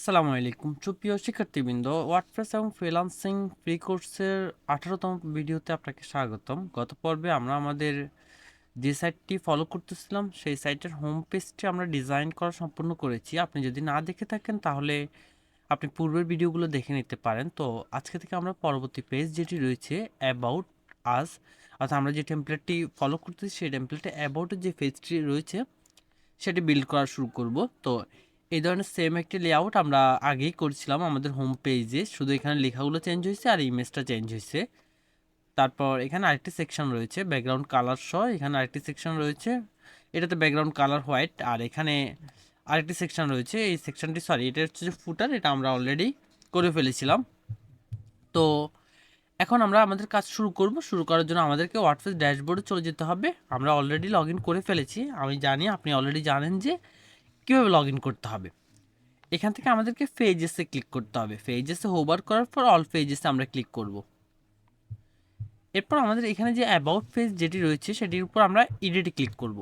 আসসালামু আলাইকুম। সুপ্রিয় শিক্ষার্থীবৃন্দ ওয়ার্ডপ্রেস এবং ফ্রিলান্সিং ফ্রি কোর্সের আঠারোতম ভিডিওতে আপনাকে স্বাগতম। গত পর্বে আমরা আমাদের যে সাইটটি ফলো করতেছিলাম, সেই সাইটের হোম পেজটি আমরা ডিজাইন করা সম্পূর্ণ করেছি। আপনি যদি না দেখে থাকেন, তাহলে আপনি পূর্বের ভিডিওগুলো দেখে নিতে পারেন। তো আজকে থেকে আমরা পরবর্তী পেজ যেটি রয়েছে অ্যাবাউট আস অর্থাৎ আমরা যে টেমপ্লেটটি ফলো করতেছি, সেই টেমপ্লেটে অ্যাবাউটের যে পেজটি রয়েছে, সেটি বিল্ড করা শুরু করব। তো এই ধরনের সেম একটি লেআউট আমরা আগেই করছিলাম আমাদের হোম পেজে শুধু এখানে লেখাগুলো চেঞ্জ হয়েছে আর ইমেজটা চেঞ্জ হয়েছে। তারপর এখানে আরেকটি সেকশন রয়েছে ব্যাকগ্রাউন্ড কালার সহ। এখানে আরেকটি সেকশন রয়েছে, এটাতে ব্যাকগ্রাউন্ড কালার হোয়াইট আর এখানে আরেকটি সেকশন রয়েছে, এই সেকশনটি সরি এটা হচ্ছে যে ফুটার এটা আমরা অলরেডি করে ফেলেছিলাম। তো এখন আমরা আমাদের কাজ শুরু করব। শুরু করার জন্য আমাদেরকে ওয়ার্ডপ্রেস ড্যাশবোর্ডে চলে যেতে হবে। আমরা অলরেডি লগ করে ফেলেছি। আমি জানি, আপনি অলরেডি জানেন যে কীভাবে লগ ইন করতে হবে? এখান থেকে আমাদেরকে ফেজেসে ক্লিক করতে হবে। ফেজেসে হোবার করার পর অল ফেজেসে আমরা ক্লিক করব। এরপর আমাদের এখানে যে অ্যাবাউট ফেজ যেটি রয়েছে, সেটির উপর আমরা এডিটে ক্লিক করব।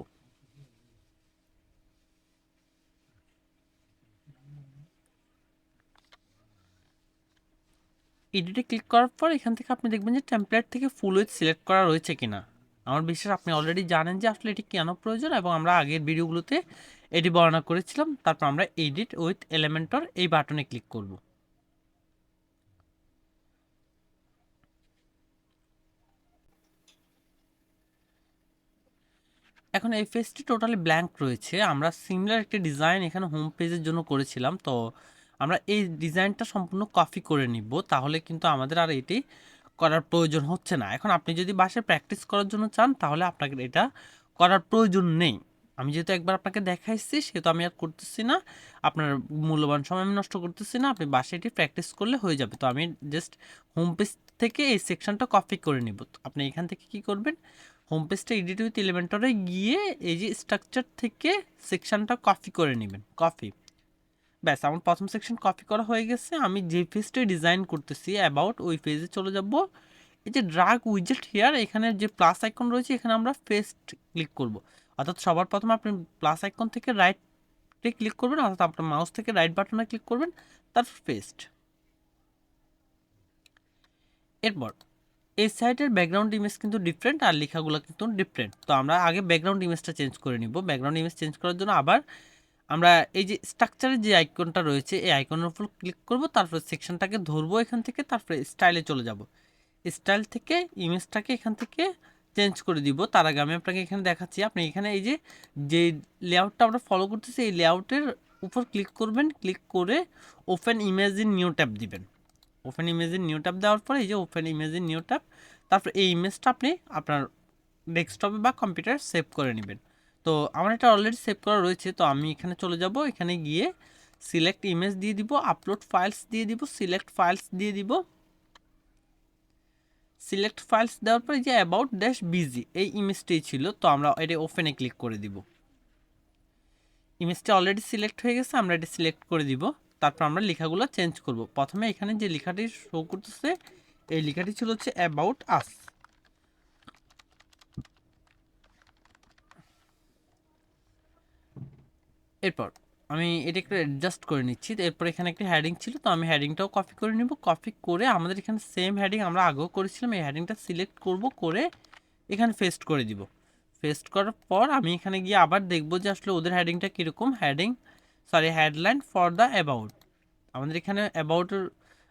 এডিটে ক্লিক করার পর এখান থেকে আপনি দেখবেন যে টেমপ্লেট থেকে ফুল উইথ সিলেক্ট করা রয়েছে কিনা। আমার বিশ্বাস আপনি অলরেডি জানেন যে আসলে এটি কেন প্রয়োজন এবং আমরা আগের ভিডিওগুলোতে এটি বর্ণনা করেছিলাম, তারপর আমরা এডিট উইথ এলিমেন্টর এই বাটনে ক্লিক করব। এখন এই পেজটি টোটালি ব্ল্যাঙ্ক রয়েছে। আমরা সিমিলার একটি ডিজাইন এখানে হোম পেজের জন্য করেছিলাম, তো আমরা এই ডিজাইনটা সম্পূর্ণ কপি করে নিব, তাহলে কিন্তু আমাদের আর এটি করার প্রয়োজন হচ্ছে না। এখন আপনি যদি বাসায় প্র্যাকটিস করার জন্য চান, তাহলে আপনাকে এটা করার প্রয়োজন নেই। আমি যেহেতু একবার আপনাকে দেখাইছি, সেহেতু আমি আর করতেছি না। আপনার মূল্যবান সময় আমি নষ্ট করতেছি না। আপনি বাসায় এটি প্র্যাকটিস করলে হয়ে যাবে। তো আমি জাস্ট হোম পেজ থেকে এই সেকশনটা কপি করে নিব। আপনি এখান থেকে কি করবেন? হোম পেজটা এডিট উইথ এলিমেন্টরে গিয়ে এই যে স্ট্রাকচার থেকে সেকশনটা কপি করে নেবেন। কপি ব্যাস, আমার প্রথম সেকশন কপি করা হয়ে গেছে। আমি যে পেজটা ডিজাইন করতেছি অ্যাবাউট ওই পেজে চলে যাব। এই যে ড্রাগ উইজেট হেয়ার এখানে যে প্লাস আইকন রয়েছে, এখানে আমরা পেস্ট ক্লিক করব। অর্থাৎ সবার প্রথমে আপনি প্লাস আইকন থেকে রাইটে ক্লিক করবেন, অর্থাৎ আপনার মাউস থেকে রাইট বাটনে ক্লিক করবেন, তারপর পেস্ট এরপর, এই সাইটের ব্যাকগ্রাউন্ড ইমেজ কিন্তু ডিফারেন্ট আর লেখাগুলো কিন্তু ডিফারেন্ট তো আমরা আগে ব্যাকগ্রাউন্ড ইমেজটা চেঞ্জ করে নিব। ব্যাকগ্রাউন্ড ইমেজ চেঞ্জ করার জন্য আবার আমরা এই যে স্ট্রাকচারের যে আইকনটা রয়েছে, এই আইকনের উপর ক্লিক করব, তারপরে সেকশনটাকে ধরবো এখান থেকে, তারপরে স্টাইলে চলে যাব। স্টাইল থেকে ইমেজটাকে এখান থেকে চেঞ্জ করে দিব। তার আগে আমি আপনাকে এখানে দেখাচ্ছি। আপনি এখানে এই যে যে লেআউটটা আমরা ফলো করতেছি, এই লেআউটের উপর ক্লিক করবেন। ক্লিক করে open image in new tab দিবেন। Open image in new tab দেওয়ার পরে এই যে open image in new tab তারপর এই ইমেজটা আপনি আপনার ডেস্কটপে বা কম্পিউটার সেভ করে নেবেন। তো আমার এটা অলরেডি সেভ করা রয়েছে। তো আমি এখানে চলে যাব। এখানে গিয়ে সিলেক্ট ইমেজ দিয়ে দিব আপলোড ফাইলস দিয়ে দিব সিলেক্ট ফাইলস দিয়ে দিব। সিলেক্ট ফাইলস দেওয়ার পরে যে অ্যাবাউট ড্যাশ বিজি এই ইমেজটাই ছিল, তো আমরা এটা ওপেনে ক্লিক করে দিব। ইমেজটা অলরেডি সিলেক্ট হয়ে গেছে, আমরা এটা সিলেক্ট করে দিব, তারপর আমরা লেখাগুলো চেঞ্জ করব। প্রথমে এখানে যে লেখাটি শো করতেছে, এই লেখাটি ছিল হচ্ছে অ্যাবাউট আস এরপর আমি এটা একটু অ্যাডজাস্ট করে নিচ্ছি। এরপর এখানে একটি হ্যাডিং ছিল, তো আমি হ্যাডিংটাও কপি করে নিব। কপি করে আমাদের এখানে সেম হ্যাডিং আমরা আগেও করেছিলাম। এই হ্যাডিংটা সিলেক্ট করব, করে এখানে ফেস্ট করে দিব। ফেস্ট করার পর আমি এখানে গিয়ে আবার দেখব যে আসলে ওদের হ্যাডিংটা কীরকম। Heading sorry headline for the about আমাদের এখানে অ্যাবাউটের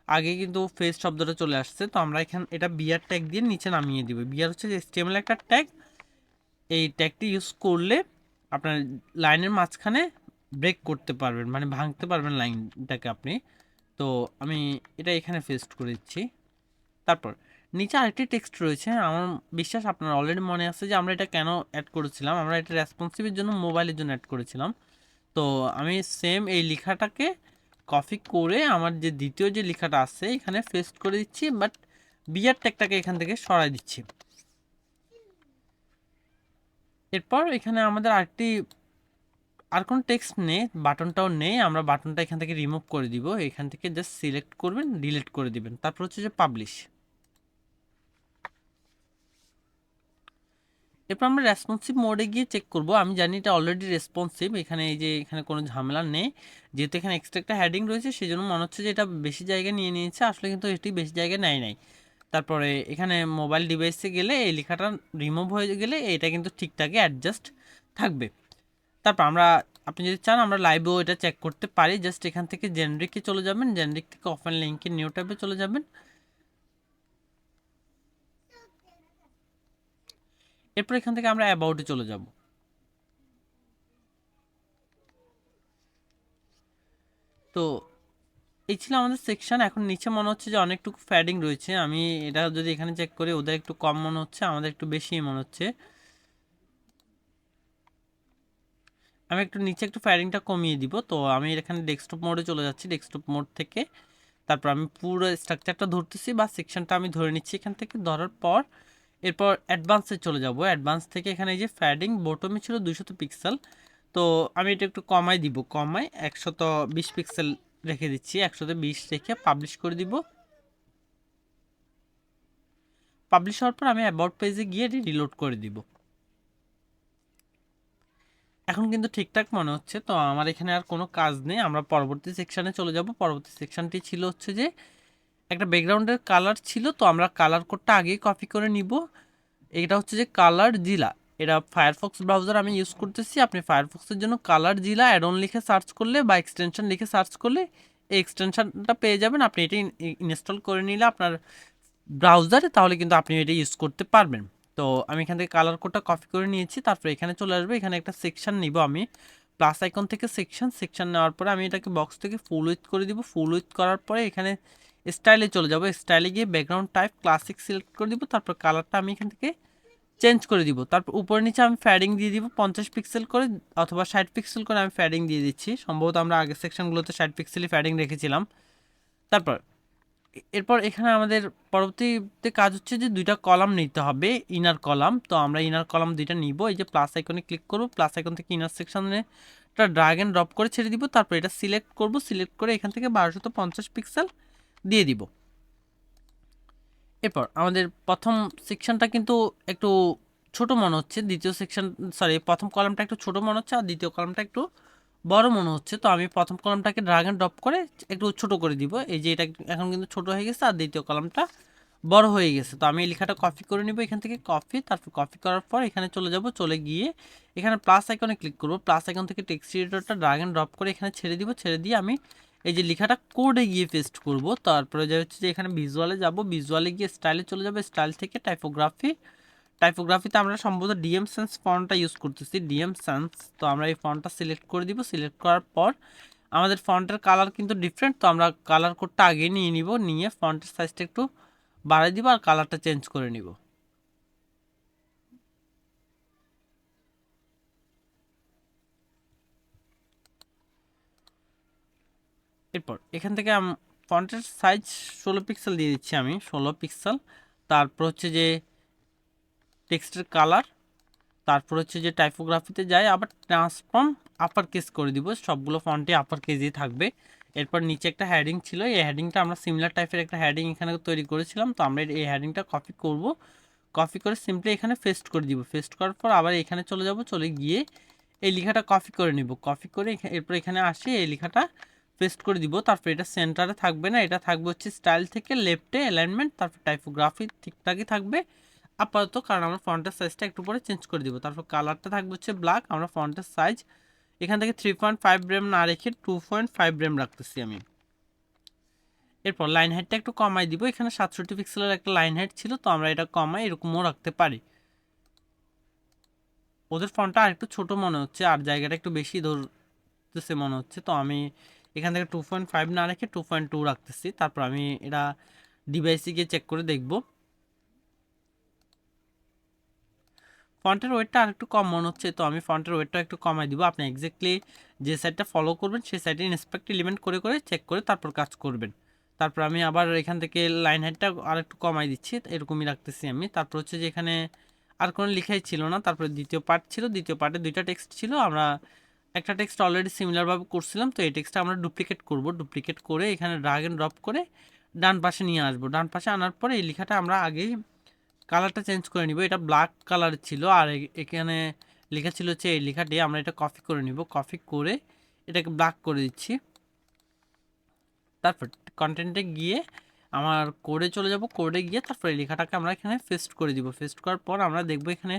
আগে কিন্তু ফেস শব্দটা চলে আসছে, তো আমরা এখানে, এটা বিয়ার ট্যাগ দিয়ে নিচে নামিয়ে দিব। বিয়ার হচ্ছে যে স্টেমেল একটা ট্যাগ এই ট্যাগটি ইউজ করলে আপনার লাইনের মাঝখানে ব্রেক করতে পারবেন মানে ভাঙতে পারবেন লাইনটাকে আপনি। তো আমি এটা এখানে ফেস্ট করে দিচ্ছি। তারপর নিচে আরেকটি টেক্সট রয়েছে, আমার বিশ্বাস আপনার অলরেডি মনে আছে যে আমরা এটা কেন অ্যাড করেছিলাম? আমরা এটা রেসপন্সিভের জন্য মোবাইলের জন্য অ্যাড করেছিলাম। তো আমি সেম এই লেখাটাকে কপি করে আমার যে দ্বিতীয় যে লেখাটা আছে, এখানে ফেস্ট করে দিচ্ছি বাট বিয়ার ট্যাগটাকে এখান থেকে সরাই দিচ্ছি। এরপর এখানে আমাদের আরেকটি আর কোনো টেক্সট নেই বাটনটাও নেই, আমরা বাটনটা এখান থেকে রিমুভ করে দিব। এখান থেকে জাস্ট সিলেক্ট করবেন ডিলিট করে দিবেন। তারপর হচ্ছে যে পাবলিশ এরপর আমরা রেসপন্সিভ মোডে গিয়ে চেক করব। আমি জানি এটা অলরেডি রেসপন্সিভ এখানে এই যে এখানে কোনো ঝামেলা নেই। যেহেতু এখানে এক্সট্রা একটা হ্যাডিং রয়েছে সেই জন্য মনে হচ্ছে যে এটা বেশি জায়গা নিয়ে নিয়েছে, আসলে কিন্তু এটি বেশি জায়গা নেয় নাই। তারপরে এখানে মোবাইল ডিভাইসে গেলে এই লেখাটা রিমুভ হয়ে গেলে এটা কিন্তু ঠিকঠাকই অ্যাডজাস্ট থাকবে। তারপর আমরা, আপনি যদি চান আমরা লাইভেও এটা চেক করতে পারি। জাস্ট এখান থেকে জেনারিকে চলে যাবেন জেনারিক থেকে অফেন লিঙ্কে নিউ ট্যাবে চলে যাবেন। এরপর এখান থেকে আমরা অ্যাবাউটে চলে যাব। তো এই ছিল আমাদের সেকশন এখন নিচে মনে হচ্ছে যে অনেকটুকু ফ্যাডিং রয়েছে। আমি এটা যদি এখানে চেক করি, ওদের একটু কম মনে হচ্ছে, আমাদের একটু বেশি মনে হচ্ছে। আমি একটু নিচে একটু ফ্যাডিংটা কমিয়ে দিব। তো আমি এখানে ডেস্কটপ মোডে চলে যাচ্ছি। ডেস্কটপ মোড থেকে তারপর আমি পুরো স্ট্রাকচারটা ধরতেছি বা সেকশনটা আমি ধরে নিচ্ছি এখান থেকে। ধরার পর এরপর অ্যাডভান্সে চলে যাব। অ্যাডভান্স থেকে এখানে এই যে ফ্যাডিং বটমে ছিল দুইশত পিক্সেল তো আমি এটা একটু কমাই দিব। কমাই একশত বিশ পিক্সেল রেখে দিচ্ছি। একশত বিশ রেখে পাবলিশ করে দিব। পাবলিশ হওয়ার পর আমি অ্যাবাউট পেজে গিয়ে রিলোড করে দিব। এখন কিন্তু ঠিকঠাক মনে হচ্ছে। তো আমার এখানে আর কোনো কাজ নেই। আমরা পরবর্তী সেকশানে চলে যাব। পরবর্তী সেকশানটি ছিল হচ্ছে যে, একটা ব্যাকগ্রাউন্ডের কালার ছিল। তো আমরা কালার কোডটা আগেই কপি করে নিব। এটা হচ্ছে যে কালার জিলা এটা ফায়ারফক্স ব্রাউজার আমি ইউজ করতেছি। আপনি ফায়ারফক্সের জন্য কালার জিলা অ্যাড অন লিখে সার্চ করলে বা এক্সটেনশন লিখে সার্চ করলে এই এক্সটেনশনটা পেয়ে যাবেন। আপনি এটি ইনস্টল করে নিলে আপনার ব্রাউজারে তাহলে কিন্তু আপনি এটা ইউজ করতে পারবেন। তো আমি এখান থেকে কালার কোডটা কপি করে নিয়েছি, তারপরে এখানে চলে আসবে, এখানে একটা সেকশন নিব আমি। প্লাস আইকন থেকে সেকশন সেকশন নেওয়ার পরে আমি এটাকে বক্স থেকে ফুল উইথ করে দিব। ফুল উইথ করার পরে এখানে স্টাইলে চলে যাব। স্টাইলে গিয়ে ব্যাকগ্রাউন্ড টাইপ ক্লাসিক সিলেক্ট করে দিব। তারপর কালারটা আমি এখান থেকে চেঞ্জ করে দিব। তারপর উপরে নিচে আমি ফ্যাডিং দিয়ে দিব। পঞ্চাশ পিক্সেল করে অথবা ষাট পিক্সেল করে আমি ফ্যাডিং দিয়ে দিচ্ছি। সম্ভবত আমরা আগের সেকশনগুলোতে ষাট পিক্সেলই ফ্যাডিং রেখেছিলাম। তারপর এরপর এখানে আমাদের পরবর্তীতে কাজ হচ্ছে যে দুইটা কলাম নিতে হবে ইনার কলাম তো আমরা ইনার কলাম দুইটা নিব, এই যে প্লাস আইকনে ক্লিক করব প্লাস আইকন থেকে ইনার সেকশনে একটা ড্রাগ অ্যান্ড ড্রপ করে ছেড়ে দিব, তারপর এটা সিলেক্ট করব সিলেক্ট করে এখান থেকে বারোশত পঞ্চাশ পিক্সেল দিয়ে দিব। এরপর আমাদের প্রথম সেকশনটা কিন্তু একটু ছোট মনে হচ্ছে, দ্বিতীয় সেকশন সরি প্রথম কলামটা একটু ছোট মনে হচ্ছে, আর দ্বিতীয় কলামটা একটু বড় মনে হচ্ছে। তো আমি প্রথম কলামটাকে ড্রাগ অ্যান্ড ড্রপ করে একটু ছোট করে দিব। এই যে এটা এখন কিন্তু ছোট হয়ে গেছে আর দ্বিতীয় কলামটা বড় হয়ে গেছে। তো আমি এই লেখাটা কপি করে নিব এখান থেকে কপি তারপর কপি করার পর এখানে চলে যাব, চলে গিয়ে এখানে প্লাস আইকনে ক্লিক করব। প্লাস আইকন থেকে টেক্সট এডিটরটা ড্রাগ অ্যান্ড ড্রপ করে এখানে ছেড়ে দিব। ছেড়ে দিয়ে আমি এই যে লেখাটা কোডে গিয়ে পেস্ট করব। তারপরে যে হচ্ছে যে এখানে ভিজুয়ালে যাব। ভিজুয়ালে গিয়ে স্টাইলে চলে যাবে। স্টাইল থেকে টাইপোগ্রাফি টাইপোগ্রাফিতে আমরা সম্ভবত ডিএম সেন্স ফন্টটা ইউজ করতেছি। ডিএম সেন্স তো আমরা এই ফন্টটা সিলেক্ট করে দিব। সিলেক্ট করার পর আমাদের ফন্টের কালার কিন্তু ডিফারেন্ট তো আমরা কালার কোডটা আগে নিয়ে নিব, নিয়ে ফন্টের সাইজটা একটু বাড়াই দিব আর কালারটা চেঞ্জ করে নিব। এরপর এখান থেকে ফন্টের সাইজ ষোলো পিক্সেল দিয়ে দিচ্ছি আমি, ষোলো পিক্সেল তারপর হচ্ছে যে টেক্সটের কালার, তারপর হচ্ছে যে টাইপোগ্রাফিতে যায় আবার ট্রান্সফর্ম আপার কেস করে দিব। সবগুলো ফন্টে আপার কেসই থাকবে। এরপর নিচে একটা হ্যাডিং ছিল। এই হ্যাডিংটা আমরা সিমিলার টাইপের একটা হ্যাডিং এখানে তৈরি করেছিলাম। তো আমরা এই হ্যাডিংটা কপি করব। কপি করে সিম্পলি এখানে ফেস্ট করে দিব। ফেস্ট করার পর আবার এখানে চলে যাব, চলে গিয়ে এই লেখাটা কপি করে নিব। কপি করে এরপর এখানে আসি, এই লেখাটা পেস্ট করে দিব। তারপর এটা সেন্টারে থাকবে না। এটা থাকবে হচ্ছে স্টাইল থেকে লেফটে অ্যালাইনমেন্ট তারপর টাইপোগ্রাফি ঠিকঠাকই থাকবে। আপাতত, কারণ আমরা ফন্টের সাইজটা একটু পরে চেঞ্জ করে দিব। তারপর কালারটা থাকবে হচ্ছে ব্ল্যাক আমরা ফন্টের সাইজ এখান থেকে থ্রি পয়েন্ট ফাইভ ব্রেম না রেখে টু পয়েন্ট ফাইভ ব্রেম রাখতেছি আমি। এরপর লাইন হাইটটা একটু কমাই দিব। এখানে সাতষট্টি পিক্সেলের একটা লাইন হাইট ছিল, তো আমরা এটা কমাই, এরকমও রাখতে পারি। ওদের ফোনটা আর একটু ছোটো মনে হচ্ছে, আর জায়গাটা একটু বেশি ধরতেছে মনে হচ্ছে, তো আমি এখান থেকে টু পয়েন্ট ফাইভ না রেখে টু পয়েন্ট টু রাখতেছি। তারপর আমি এটা ডিভাইসে গিয়ে চেক করে দেখব। ফন্টের ওয়েটটা আর একটু কম, মনে হচ্ছে তো। আমি ফন্টের ওয়েটটা একটু কমাই দিব। আপনি এক্স্যাক্টলি যে সাইডটা ফলো করবেন, সেই সাইডে ইন্সপেক্ট এলিমেন্ট করে করে চেক করে তারপর কাজ করবেন। তারপর আমি আবার এখান থেকে লাইন হাইটটা আর একটু কমাই দিচ্ছি, এরকমই রাখতেছি আমি। তারপর হচ্ছে যে এখানে আর কোনো লেখাই ছিল না। তারপরে দ্বিতীয় পার্ট ছিল, দ্বিতীয় পার্টে দুইটা টেক্সট ছিল। আমরা একটা টেক্সট অলরেডি সিমিলারভাবে করছিলাম, তো এই টেক্সটটা আমরা ডুপ্লিকেট করব। ডুপ্লিকেট করে এখানে ড্রাগ অ্যান্ড ড্রপ করে ডান পাশে নিয়ে আসব। ডান পাশে আনার পরে এই লেখাটা আমরা আগেই কালারটা চেঞ্জ করে নিব। এটা ব্ল্যাক কালার ছিল আর এখানে লেখা ছিল হচ্ছে এই লেখাটি, আমরা এটা কপি করে নিব। কপি করে এটাকে ব্ল্যাক করে দিচ্ছি। তারপর কন্টেন্টে গিয়ে আমার কোডে চলে যাব। কোডে গিয়ে তারপর লেখাটাকে আমরা এখানে ফেস্ট করে দিব। ফেস্ট করার পর আমরা দেখব এখানে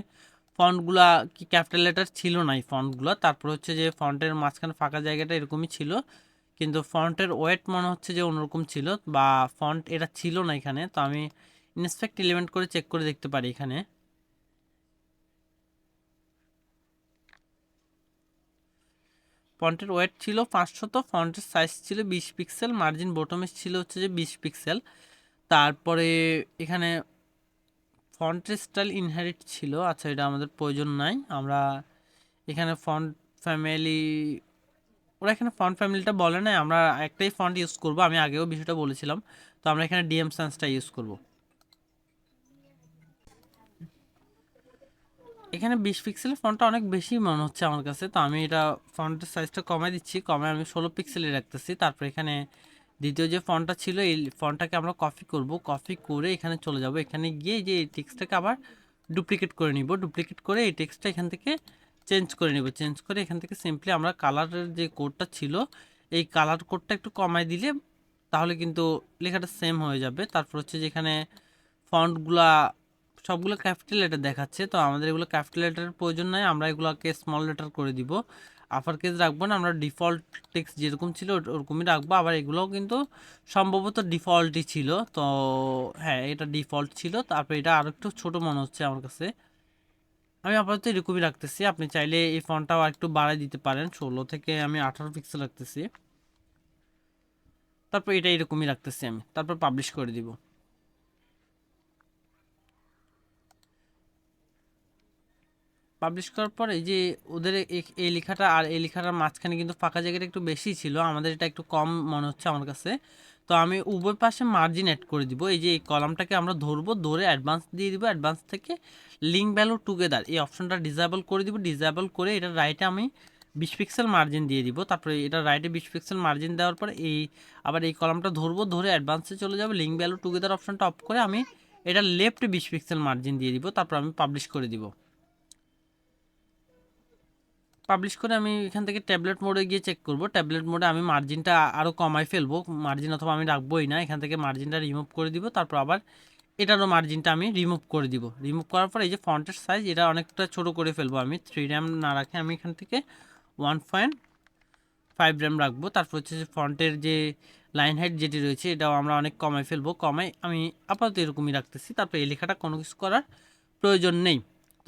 ফন্টগুলা কি ক্যাপিটাল লেটার ছিল না এই ফন্টগুলো তারপর হচ্ছে যে ফন্টের মাঝখানে ফাঁকা জায়গাটা এরকমই ছিল। কিন্তু ফন্টের ওয়েট মনে হচ্ছে যে অন্যরকম ছিল বা ফন্ট এটা ছিল না এখানে। তো আমি ইনসপেক্ট এলিমেন্ট করে চেক করে দেখতে পারি এখানে। ফন্টের ওয়েট ছিল পাঁচশত, ফন্টের সাইজ ছিল বিশ পিক্সেল, মার্জিন বটমে ছিল হচ্ছে যে বিশ পিক্সেল। তারপরে এখানে ফন্টের স্টাইল ইনহেরিট ছিল আচ্ছা এটা আমাদের প্রয়োজন নাই, আমরা এখানে ফন্ট ফ্যামিলি, ওরা এখানে ফন্ট ফ্যামিলিটা বলে না আমরা একটাই ফন্ট ইউজ করব, আমি আগেও বিষয়টা বলেছিলাম, তো আমরা এখানে ডিএম সেন্সটা ইউজ করব। এখানে বিশ পিক্সেলের ফন্টটা অনেক বেশি মনে হচ্ছে আমার কাছে। তো আমি এটা ফন্টের সাইজটা কমাই দিচ্ছি, কমায় আমি ষোলো পিক্সেলে রাখতেছি। তারপর এখানে দ্বিতীয় যে ফন্টটা ছিল, এই ফন্টটাকে আমরা কপি করব। কপি করে এখানে চলে যাব। এখানে গিয়ে যে এই টেক্সটটাকে আবার ডুপ্লিকেট করে নিব। ডুপ্লিকেট করে এই টেক্সটটা এখান থেকে চেঞ্জ করে নিব। চেঞ্জ করে এখান থেকে সিম্পলি আমরা কালারের যে কোডটা ছিল, এই কালার কোডটা একটু কমাই দিলে তাহলে কিন্তু লেখাটা সেম হয়ে যাবে। তারপর হচ্ছে যেখানে ফন্টগুলা সবগুলো ক্যাপিটাল লেটার দেখাচ্ছে। তো আমাদের এগুলো ক্যাপিটাল লেটারের প্রয়োজন নাই, আমরা এগুলোকে স্মল লেটার করে দিব। আপার কেস রাখব না, আমরা ডিফল্ট টেক্সট যেরকম ছিল ওরকমই রাখব। আবার এগুলোও কিন্তু সম্ভবত ডিফল্টই ছিল। তো হ্যাঁ এটা ডিফল্ট ছিল। তারপর এটা আরও একটু ছোটো মনে হচ্ছে আমার কাছে। আমি আপাতত এরকমই রাখতেছি। আপনি চাইলে এই ফোনটাও আর একটু বাড়াই দিতে পারেন। ষোলো থেকে আমি আঠারো পিক্সেল রাখতেছি। তারপর এটা এরকমই রাখতেছি আমি। তারপর পাবলিশ করে দিব। পাবলিশ করার পরে যে ওদের এই লেখাটা আর এই লেখাটার মাঝখানে কিন্তু ফাঁকা জায়গাটা একটু বেশি ছিল। আমাদের এটা একটু কম মনে হচ্ছে আমার কাছে। তো আমি উভয় পাশে মার্জিন অ্যাড করে দিব। এই যে এই কলামটাকে আমরা ধরবো, ধরে অ্যাডভান্স দিয়ে দিব অ্যাডভান্স থেকে লিঙ্ক ভ্যালু টুগেদার এই অপশনটা ডিসেবল করে দিব। ডিসেবল করে এটা রাইটে আমি বিশ পিক্সেল মার্জিন দিয়ে দিব। তারপরে এটা রাইটে বিশ পিক্সেল মার্জিন দেওয়ার পর এই আবার এই কলামটা ধরবো, ধরে অ্যাডভান্সে চলে যাবে। লিঙ্ক ভ্যালু টুগেদার অপশনটা অফ করে আমি এটা লেফট বিশ পিক্সেল মার্জিন দিয়ে দিব। তারপর আমি পাবলিশ করে দিব। পাবলিশ করে আমি এখান থেকে ট্যাবলেট মোডে গিয়ে চেক করব। ট্যাবলেট মোডে আমি মার্জিনটা আরও কমাই ফেলব। মার্জিন অথবা আমি রাখবোই না। এখান থেকে মার্জিনটা রিমুভ করে দিব। তারপর আবার এটারও মার্জিনটা আমি রিমুভ করে দিব। রিমুভ করার পর এই যে ফন্টের সাইজ এটা অনেকটা ছোট করে ফেলব আমি। থ্রি র্যাম না রাখে আমি এখান থেকে ওয়ান পয়েন্ট ফাইভ র্যাম রাখব। তারপর হচ্ছে যে ফন্টের যে লাইন হাইট যেটি রয়েছে, এটাও আমরা অনেক কমাই ফেলব। কমাই আমি আপাতত এরকমই রাখতেছি। তারপর এই লেখাটা কোনো কিছু করার প্রয়োজন নেই।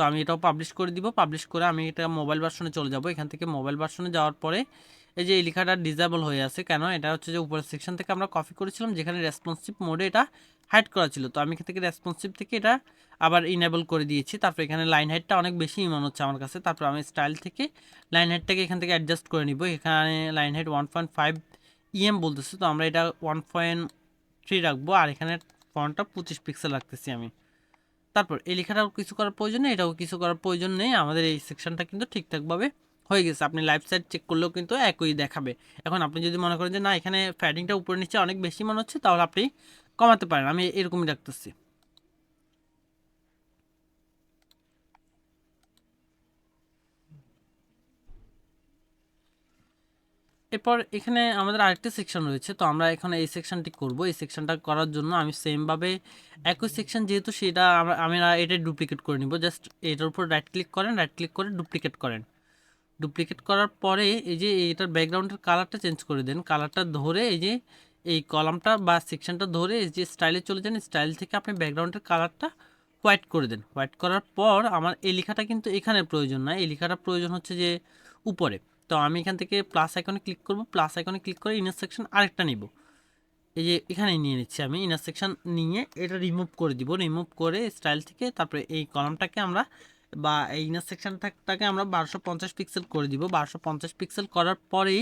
তো আমি এটাও পাবলিশ করে দিব। পাবলিশ করে আমি এটা মোবাইল ভার্সনে চলে যাব। এখান থেকে মোবাইল ভার্সনে যাওয়ার পরে এই যে এই লেখাটা ডিজেবল হয়ে আছে, কেন? এটা হচ্ছে যে উপরের সেকশন থেকে আমরা কপি করেছিলাম, যেখানে রেসপন্সিভ মোডে এটা হাইড করা ছিল। তো আমি এখান থেকে রেসপন্সিভ থেকে এটা আবার ইনেবল করে দিয়েছি। তারপর এখানে লাইন হাইটটা অনেক বেশি মনে হচ্ছে আমার কাছে। তারপর আমি স্টাইল থেকে লাইন হাইটটাকে এখান থেকে অ্যাডজাস্ট করে নিব। এখানে line height one point five E বলতেছে। তো আমরা এটা ওয়ান পয়েন্ট থ্রি রাখব। আর এখানে ফন্টটা পঁচিশ পিক্সেল রাখতেছি আমি। তারপর এই লেখাটাও কিছু করার প্রয়োজন নেই, এটাও কিছু করার প্রয়োজন নেই, আমাদের এই সেকশনটা কিন্তু ঠিকঠাকভাবে হয়ে গেছে। আপনি লাইফ সাইড চেক করলেও কিন্তু একই দেখাবে। এখন আপনি যদি মনে করেন যে না, এখানে ফ্যাডিংটা উপরে নিচে অনেক বেশি মনে হচ্ছে, তাহলে আপনি কমাতে পারেন। আমি এরকমই রাখতেছি এরপর এখানে আমাদের আরেকটি সেকশন রয়েছে, তো আমরা এখন এই সেকশনটি করব। এই সেকশনটা করার জন্য আমি সেমভাবে একই সেকশন যেহেতু সেটা আমরা, আমি এটা ডুপ্লিকেট করে নিব। জাস্ট এটার উপর রাইট ক্লিক করেন রাইট ক্লিক করে ডুপ্লিকেট করেন। ডুপ্লিকেট করার পরে এই যে এটার ব্যাকগ্রাউন্ডের কালারটা চেঞ্জ করে দেন। কালারটা ধরে এই যে এই কলামটা বা সেকশনটা ধরে এই যে স্টাইলে চলে যান স্টাইল থেকে আপনি ব্যাকগ্রাউন্ডের কালারটা হোয়াইট করে দেন। হোয়াইট করার পর আমার এই লেখাটা কিন্তু এখানে প্রয়োজন না। এই লেখাটা প্রয়োজন হচ্ছে যে উপরে। তো আমি এখান থেকে প্লাস আইকনে ক্লিক করব প্লাস আইকনে ক্লিক করে ইনার সেকশন আরেকটা নিব। এই যে এখানে নিয়ে নিচ্ছি আমি ইনার সেকশন নিয়ে এটা রিমুভ করে দিব রিমুভ করে স্টাইল থেকে তারপরে এই কলামটাকে আমরা বা এই ইনার আমরা বারোশো পঞ্চাশ পিক্সেল করে দিব। বারোশো পঞ্চাশ পিক্সেল করার পরেই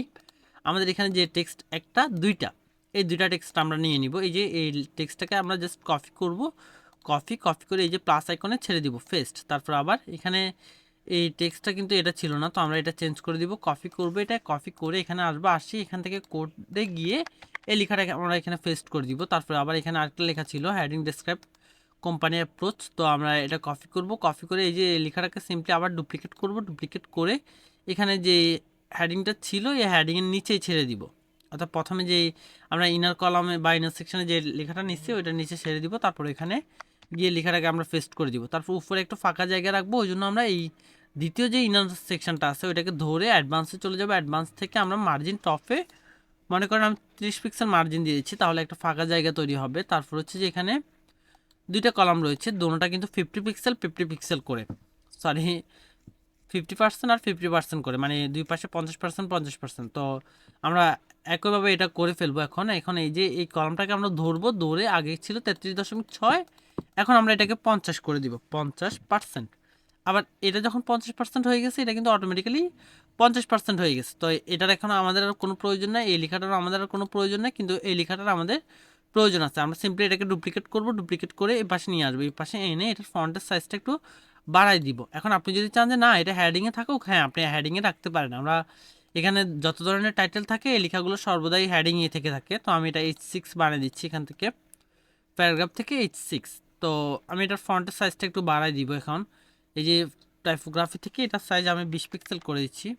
আমাদের এখানে যে টেক্সট একটা, দুইটা, এই দুইটা টেক্সট আমরা নিয়ে নিব। এই যে এই টেক্সটটাকে আমরা জাস্ট কপি করব কপি কপি করে এই যে প্লাস আইকনে ছেড়ে দিব ফেস্ট তারপর আবার এখানে এই টেক্সটটা কিন্তু এটা ছিল না, তো আমরা এটা চেঞ্জ করে দিব, কপি করব এটা, কপি করে এখানে আসব, আসি এখান থেকে কোডে গিয়ে এই লেখাটাকে আমরা এখানে পেস্ট করে দিব, তারপর আবার এখানে আরেকটা লেখা ছিল হেডিং ডেসক্রাইব কোম্পানি অ্যাপ্রোচ তো আমরা এটা কপি করব কপি করে এই যে লেখাটাকে সিম্পলি আবার ডুপ্লিকেট করব ডুপ্লিকেট করে এখানে যে হ্যাডিংটা ছিল, এই হ্যাডিংয়ের নিচেই ছেড়ে দিব, অর্থাৎ প্রথমে যে আমরা ইনার কলামে বা ইনার সেকশনে যে লেখাটা নিচ্ছি, ওইটা নিচে ছেড়ে দিব, তারপর এখানে গিয়ে লেখাটাকে আমরা পেস্ট করে দিব, তারপর উপরে একটু ফাঁকা জায়গা রাখব, ওই জন্য আমরা এই দ্বিতীয় যে ইনার সেকশনটা আছে, ওইটাকে ধরে অ্যাডভান্সে চলে যাব। অ্যাডভান্স থেকে আমরা মার্জিন টপে মনে করেন আমি ত্রিশ পিক্সেল মার্জিন দিয়ে দিচ্ছি, তাহলে একটা ফাঁকা জায়গা তৈরি হবে। তারপর হচ্ছে যে এখানে দুইটা কলাম রয়েছে, দোনোটা কিন্তু ফিফটি পিক্সেল ফিফটি পিক্সেল করে। সরি ফিফটি পার্সেন্ট আর ফিফটি পার্সেন্ট করে মানে দুই পাশে পঞ্চাশ পার্সেন্ট পঞ্চাশ পার্সেন্ট তো আমরা একইভাবে এটা করে ফেলব এখন। এখন এই যে এই কলামটাকে আমরা ধরবো, ধরে আগে ছিল তেত্রিশ দশমিক ছয়, এখন আমরা এটাকে পঞ্চাশ করে দিব, পঞ্চাশ পার্সেন্ট আবার এটা যখন পঞ্চাশ পার্সেন্ট হয়ে গেছে, এটা কিন্তু অটোমেটিক্যালি পঞ্চাশ পার্সেন্ট হয়ে গেছে। তো এটার এখন আমাদের আর কোনো প্রয়োজন নেই, এই লেখাটার আমাদের আর কোনো প্রয়োজন নেই, কিন্তু এই লেখাটার আমাদের প্রয়োজন আছে। আমরা সিম্পলি এটাকে ডুপ্লিকেট করব ডুপ্লিকেট করে এই পাশে নিয়ে আসব। এই পাশে এনে এটার ফন্টের সাইজটা একটু বাড়াই দিব। এখন আপনি যদি চান যে না, এটা হ্যাডিংয়ে থাকুক হ্যাঁ আপনি হ্যাডিংয়ে রাখতে পারেন। আমরা এখানে যত ধরনের টাইটেল থাকে, এই লেখাগুলো সর্বদাই হ্যাডিংয়ে থেকে থাকে। তো আমি এটা এইচ সিক্স বানিয়ে দিচ্ছি এখান থেকে। প্যারাগ্রাফ থেকে এইচ সিক্স তো আমি এটার ফন্টের সাইজটা একটু বাড়াই দিব এখন। এই যে টাইপোগ্রাফি থেকে এটার সাইজ আমি বিশ পিক্সেল করে দিচ্ছি।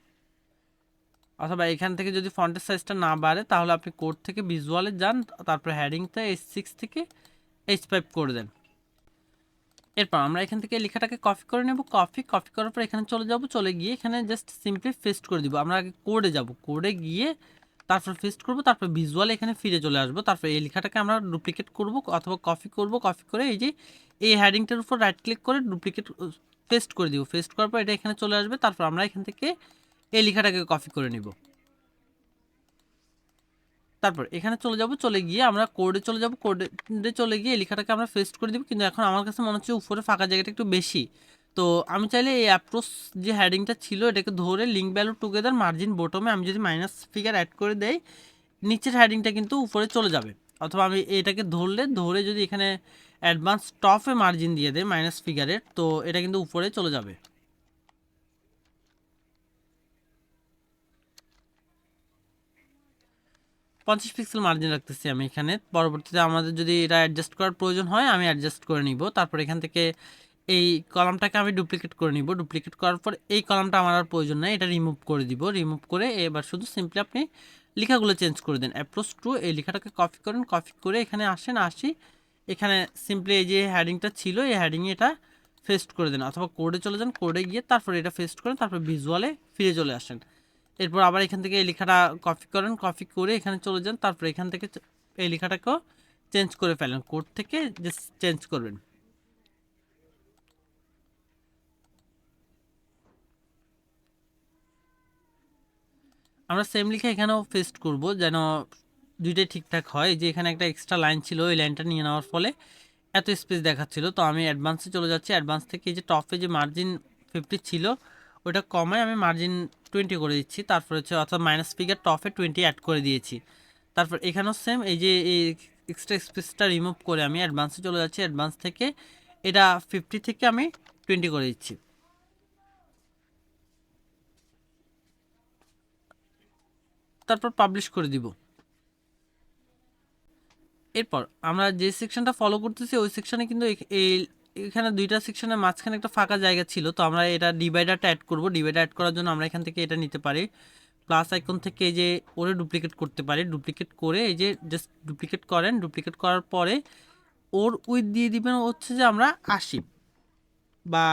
অথবা এখান থেকে যদি ফন্টের সাইজটা না বাড়ে, তাহলে আপনি কোড থেকে ভিজুয়ালে যান, তারপর হ্যাডিংটা এইচ সিক্স থেকে এইচ ফাইভ করে দেন। এরপর আমরা এখান থেকে লেখাটাকে কপি করে নেব। কপি কপি করার পর এখানে চলে যাব, চলে গিয়ে এখানে জাস্ট সিম্পলি পেস্ট করে দিব। আমরা আগে কোডে যাব। কোডে গিয়ে তারপর পেস্ট করব, তারপর ভিজুয়াল এখানে ফিরে চলে আসব। তারপর এই লেখাটাকে আমরা ডুপ্লিকেট করব, অথবা কপি করব। কপি করে এই যে, এই হ্যাডিংটার উপর রাইট ক্লিক করে ডুপ্লিকেট পেস্ট করে দিব। পেস্ট করার পর এটা এখানে চলে আসবে, তারপর আমরা এখান থেকে এই লেখাটাকে কপি করে নিব। তারপর এখানে চলে যাব, চলে গিয়ে আমরা কোডে চলে যাব কোডে চলে গিয়ে এই লেখাটাকে আমরা পেস্ট করে দিব, কিন্তু এখন আমার কাছে মনে হচ্ছে উপরে ফাঁকা জায়গাটা একটু বেশি। তো আমি চাইলে এই অ্যাপ্রোচ যে হ্যাডিংটা ছিল, এটাকে ধরে লিঙ্ক ভ্যালু টুগেদার মার্জিন বোটমে আমি যদি মাইনাস ফিগার অ্যাড করে দেই, নিচের হ্যাডিংটা কিন্তু উপরে চলে যাবে। অথবা আমি এটাকে ধরলে, ধরে যদি এখানে অ্যাডভান্স টপে মার্জিন দিয়ে দেয় মাইনাস ফিগারের তো এটা কিন্তু উপরে চলে যাবে। পঞ্চাশ পিক্সেল মার্জিন রাখতেছি আমি এখানে। পরবর্তীতে আমাদের যদি এটা অ্যাডজাস্ট করার প্রয়োজন হয়, আমি অ্যাডজাস্ট করে নিব। তারপর এখান থেকে এই কলামটাকে আমি ডুপ্লিকেট করে নিব। ডুপ্লিকেট করার পর এই কলামটা আমার আর প্রয়োজন নেই, এটা রিমুভ করে দিব। রিমুভ করে এবার শুধু সিম্পলি আপনি লেখাগুলো চেঞ্জ করে দেন। অ্যাপ্রোচ টু এই লেখাটাকে কপি করেন কপি করে এখানে আসেন, আসি। এখানে সিম্পলি এই যে হ্যাডিংটা ছিল, এই হ্যাডিংয়ে এটা ফেস্ট করে দেন অথবা কোডে চলে যান কোডে গিয়ে তারপর এটা ফেস্ট করেন, তারপর ভিজুয়ালে ফিরে চলে আসেন। এরপর আবার এখান থেকে এই লেখাটা কপি করেন কপি করে এখানে চলে যান, তারপর এখান থেকে এই লেখাটাকেও চেঞ্জ করে ফেলেন। কোড থেকে জাস্ট চেঞ্জ করবেন। আমরা সেম লিখে এখানেও পেস্ট করব, যেন দুইটাই ঠিকঠাক হয়। যে এখানে একটা এক্সট্রা লাইন ছিল, ওই লাইনটা নিয়ে নেওয়ার ফলে এত স্পেস দেখাচ্ছিল। তো আমি অ্যাডভান্সে চলে যাচ্ছি। অ্যাডভান্স থেকে এই যে টপে যে মার্জিন ফিফটি ছিল, ওটা কমায় আমি মার্জিন টোয়েন্টি করে দিচ্ছি। তারপর হচ্ছে অর্থাৎ মাইনাস ফিগার টপে টোয়েন্টি অ্যাড করে দিয়েছি। তারপর এখানেও সেম এই যে এই এক্সট্রা স্পেসটা রিমুভ করে আমি অ্যাডভান্সে চলে যাচ্ছি। অ্যাডভান্স থেকে এটা ফিফটি থেকে আমি টোয়েন্টি করে দিচ্ছি। তারপর পাবলিশ করে দিব। এরপর আমরা যে সেকশনটা ফলো করতেছি, ওই সেকশনে কিন্তু এই, এখানে দুইটা সেকশনের মাঝখানে একটা ফাঁকা জায়গা ছিল, তো আমরা এটা ডিভাইডারটা অ্যাড করব। ডিভাইডার অ্যাড করার জন্য আমরা এখান থেকে এটা নিতে পারি। প্লাস আইকন থেকে যে ওরে ডুপ্লিকেট করতে পারি। ডুপ্লিকেট করে এই যে জাস্ট ডুপ্লিকেট করেন। ডুপ্লিকেট করার পরে ওর উইথ দিয়ে দিবেন হচ্ছে যে আমরা আশি বা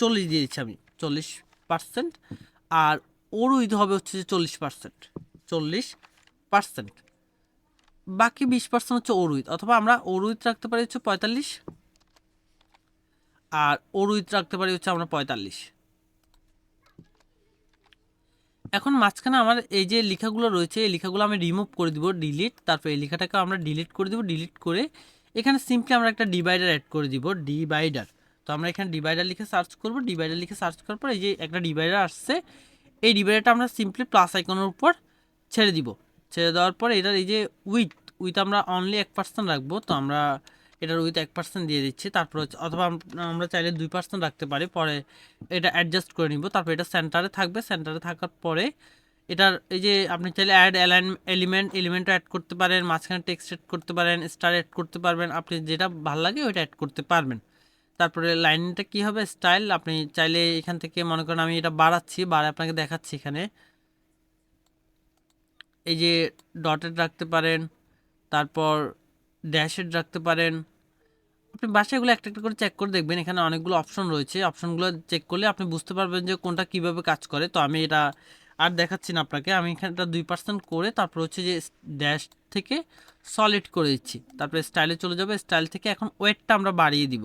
চল্লিশ দিয়ে দিচ্ছি আমি, চল্লিশ পার্সেন্ট আর ওর উইথ হবে হচ্ছে যে চল্লিশ পার্সেন্ট চল্লিশ পার্সেন্ট বাকি বিশ পার্সেন্ট হচ্ছে উইথ অথবা আমরা উইথ রাখতে পারি হচ্ছে পঁয়তাল্লিশ। আর উইথ রাখতে পারি হচ্ছে আমরা পঁয়তাল্লিশ। এখন মাঝখানে আমার এই যে লেখাগুলো রয়েছে, এই লেখাগুলো আমি রিমুভ করে দিব ডিলিট তারপর এই লেখাটাকে আমরা ডিলিট করে দিব ডিলিট করে এখানে সিম্পলি আমরা একটা ডিভাইডার অ্যাড করে দিব ডিভাইডার তো আমরা এখানে ডিভাইডার লিখে সার্চ করব ডিভাইডার লিখে সার্চ করার পর এই যে একটা ডিভাইডার আসছে, এই ডিভাইডারটা আমরা সিম্পলি প্লাস আইকনের উপর ছেড়ে দিব। ছেড়ে দেওয়ার পর এটার এই যে উইথ উইথ আমরা অনলি এক পার্সেন্ট রাখব, তো আমরা এটার উইথ এক পার্সেন্ট দিয়ে দিচ্ছি। তারপর অথবা আমরা চাইলে দুই পার্সেন্ট রাখতে পারি, পরে এটা অ্যাডজাস্ট করে নিব। তারপর এটা সেন্টারে থাকবে। সেন্টারে থাকার পরে এটার এই যে আপনি চাইলে অ্যাড অ্যালাইন এলিমেন্ট এলিমেন্টও অ্যাড করতে পারেন, মাঝখানে টেক্সট অ্যাড করতে পারেন স্টার অ্যাড করতে পারবেন। আপনি যেটা ভালো লাগে ওইটা অ্যাড করতে পারবেন। তারপরে লাইনটা কি হবে? স্টাইল আপনি চাইলে এখান থেকে মনে করেন আমি এটা বাড়াচ্ছি বাড়ে আপনাকে দেখাচ্ছি এখানে। এই যে ডটেড রাখতে পারেন, তারপর ড্যাশেড রাখতে পারেন। আপনি বাসায়গুলো একটা একটা করে চেক করে দেখবেন, এখানে অনেকগুলো অপশন রয়েছে। অপশনগুলো চেক করলে আপনি বুঝতে পারবেন যে কোনটা কীভাবে কাজ করে। তো আমি এটা আর দেখাচ্ছি না আপনাকে। আমি এখানটা দুই পার্সেন্ট করে তারপর হচ্ছে যে ড্যাশ থেকে সলিড করে দিচ্ছি। তারপরে স্টাইলে চলে যাবে। স্টাইল থেকে এখন ওয়েটটা আমরা বাড়িয়ে দিব।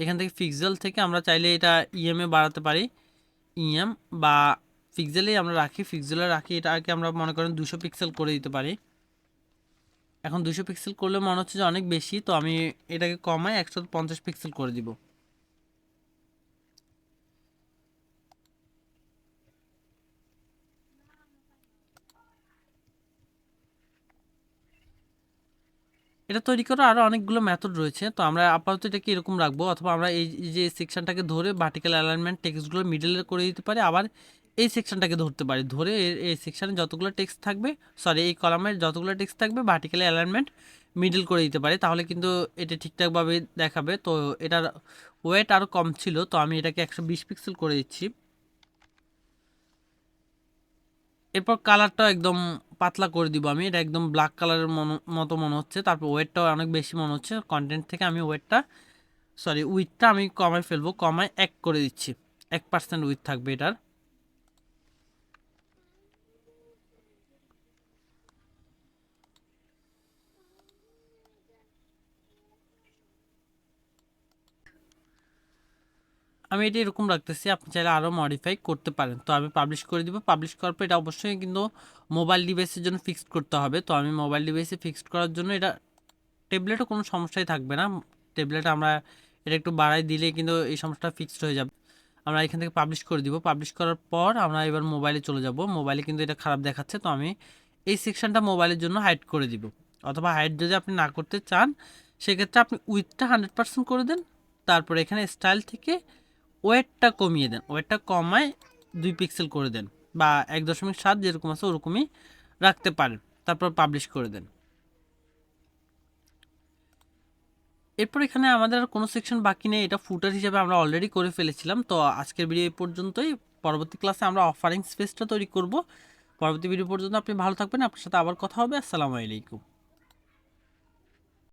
এখান থেকে ফিক্সেল থেকে আমরা চাইলে এটা ইএমএ বাড়াতে পারি। ইএম বা পিক্সেলেই আমরা রাখি পিক্সেলে রাখি এটাকে আমরা মনে করেন দুশো পিক্সেল করে দিতে পারি। এখন দুশো পিক্সেল করলে মনে হচ্ছে যে অনেক বেশি, তো আমি এটাকে কমাই একশো পঞ্চাশ পিক্সেল করে দিব। এটা তৈরি করার আরও অনেকগুলো মেথড রয়েছে, তো আমরা আপাতত এটাকে এরকম রাখব, অথবা আমরা এই এই যে সেকশনটাকে ধরে ভার্টিক্যাল অ্যালাইনমেন্ট টেক্সটগুলো মিডলে করে দিতে পারি, আবার এই সেকশনটাকে ধরতে পারি। ধরে এই সেকশনে যতগুলো টেক্সট থাকবে সরি এই কলামের যতগুলো টেক্সট থাকবে ভার্টিক্যাল অ্যালাইনমেন্ট মিডল করে দিতে পারি। তাহলে কিন্তু এটা ঠিকঠাকভাবে দেখাবে। তো এটার ওয়েট আরও কম ছিল, তো আমি এটাকে একশো বিশ পিক্সেল করে দিচ্ছি। এরপর কালারটাও একদম পাতলা করে দিব আমি। এটা একদম ব্ল্যাক কালারের মতো মনে হচ্ছে। তারপর ওয়েটটাও অনেক বেশি মনে হচ্ছে। কন্টেন্ট থেকে আমি ওয়েটটা সরি উইথটা আমি কমায় ফেলব। কমায় এক করে দিচ্ছি। এক পার্সেন্ট উইথ থাকবে এটার। আমি এটা এরকম রাখতেছি, আপনি চাইলে আরও মডিফাই করতে পারেন। তো আমি পাবলিশ করে দিব। পাবলিশ করার পর এটা অবশ্যই কিন্তু মোবাইল ডিভাইসের জন্য ফিক্সড করতে হবে। তো আমি মোবাইল ডিভাইসে ফিক্সড করার জন্য এটা ট্যাবলেটও কোনো সমস্যাই থাকবে না। ট্যাবলেট আমরা এটা একটু বাড়াই দিলে কিন্তু এই সমস্যাটা ফিক্সড হয়ে যাবে। আমরা এখান থেকে পাবলিশ করে দিব। পাবলিশ করার পর আমরা এবার মোবাইলে চলে যাব। মোবাইলে কিন্তু এটা খারাপ দেখাচ্ছে। তো আমি এই সেকশনটা মোবাইলের জন্য হাইড করে দিব। অথবা হাইড যদি আপনি না করতে চান, সেক্ষেত্রে আপনি উইথটা হান্ড্রেড পার্সেন্ট করে দেন। তারপরে এখানে স্টাইল থেকে ওয়েটটা কমিয়ে দেন। ওয়েটটা কমায় দুই পিক্সেল করে দেন বা এক দশমিক সাত যেরকম আছে ওরকমই রাখতে পারেন। তারপর পাবলিশ করে দেন। এরপর এখানে আমাদের আর কোনো সেকশন বাকি নেই। এটা ফুটার হিসেবে আমরা অলরেডি করে ফেলেছিলাম। তো আজকের ভিডিও এই পর্যন্তই। পরবর্তী ক্লাসে আমরা অফারিং স্পেসটা তৈরি করব। পরবর্তী ভিডিও পর্যন্ত আপনি ভালো থাকবেন। আপনার সাথে আবার কথা হবে। আসসালামু আলাইকুম।